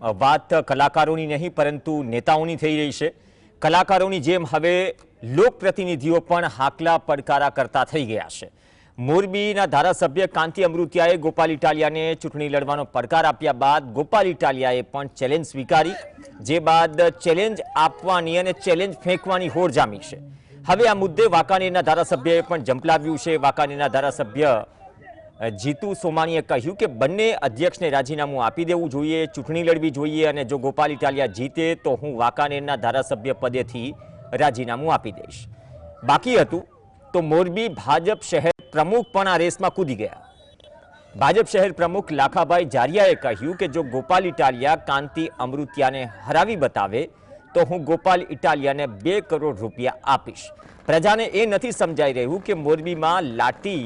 વાત કલાકારોની નહીં, પરંતુ નેતાઓની થઈ રહી છે. કલાકારોની જેમ હવે લોકપ્રતિનિધિઓ પણ હાકલા પડકારા કરતા થઈ ગયા છે. મોરબીના ધારાસભ્ય કાંતિ અમૃતિયાએ ગોપાલ ઇટાલિયાને ચૂંટણી લડવાનો પડકાર આપ્યા બાદ ગોપાલ ઇટાલિયાએ પણ ચેલેન્જ સ્વીકારી, જે બાદ ચેલેન્જ આપવાની અને ચેલેન્જ ફેંકવાની હોડ જામી છે. હવે આ મુદ્દે વાંકાનેરના ધારાસભ્યએ પણ ઝંપલાવ્યું છે. વાંકાનેરના ધારાસભ્ય જીતુ સોમાણીએ કહ્યું કે બંને અધ્યક્ષને રાજીનામું આપી દેવું જોઈએ, ચૂંટણી લડવી જોઈએ અને જો ગોપાલ ઇટાલિયા જીતે તો હું વાંકાનેરના ધારાસભ્ય પદેથી રાજીનામું આપી દઈશ. બાકી હતું તો મોરબી ભાજપ શહેર પ્રમુખ પણ આ રેસમાં કૂદી ગયા. ભાજપ શહેર પ્રમુખ લાખાભાઈ જારિયાએ કહ્યું કે જો ગોપાલ ઇટાલિયા કાંતિ અમૃતિયાને હરાવી બતાવે તો હું ગોપાલ ઇટાલિયાને બે કરોડ રૂપિયા આપીશ. પ્રજાને એ નથી સમજાઈ રહ્યું કે મોરબીમાં લાટી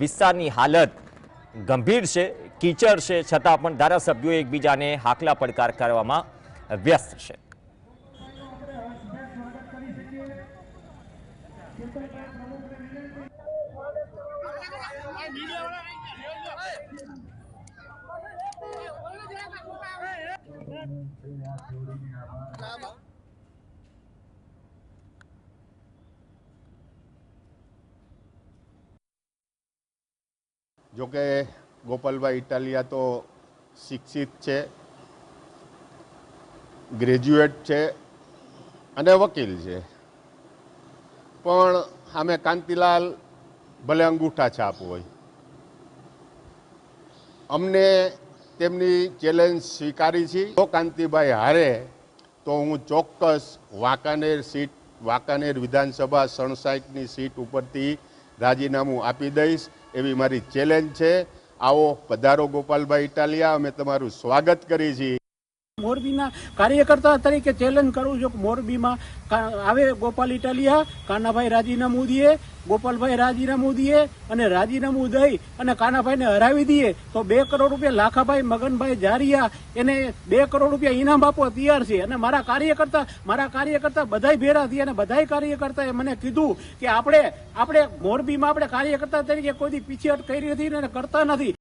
વિસ્તારની હાલત ગંભીર છે, કીચડ છે, છતાં પણ ધારાસભ્યો એકબીજાને હાકલા પડકાર કરવામાં વ્યસ્ત છે. જોકે ગોપાલભાઈ ઇટાલિયા તો શિક્ષિત છે, ગ્રેજ્યુએટ છે અને વકીલ છે. પણ સામે કાંતિલાલ ભલે અંગૂઠા છાપ હોય. અમને તેમની ચેલેન્જ સ્વીકારી છે. જો કાંતિભાઈ હારે, તો હું ચોક્કસ વાંકાનેર સીટ, વાંકાનેર વિધાનસભા સણસાઠની સીટ ઉપરથી રાજીનામું આપી દઈશ. એવી મારી ચેલેન્જ છે. આવો પધારો ગોપાલભાઈ ઇટાલિયા અમે તમારું સ્વાગત કરી છીએ. મોરબીના કાર્યકર્તા તરીકે ચેલેન્જ કરું છું કે મોરબીમાં આવે ગોપાલ ઇટાલિયા, કાનાભાઈ રાજીનામું દે ગોપાલભાઈ રાજીનામું દે અને રાજીનામું દઈ અને કાનાભાઈને હરાવી દઈએ તો બે કરોડ રૂપિયા લાખાભાઈ, મગનભાઈ જારિયા એને બે કરોડ રૂપિયા ઇનામ આપવા તૈયાર છે. અને મારા કાર્યકર્તા મારા કાર્યકર્તા બધાય ભેરા થયા અને બધાય કાર્યકર્તાએ મને કીધું કે આપણે આપણે મોરબીમાં આપણે કાર્યકર્તા તરીકે કોઈથી પીછી પીછેહટ કરી નથી અને કરતા નથી.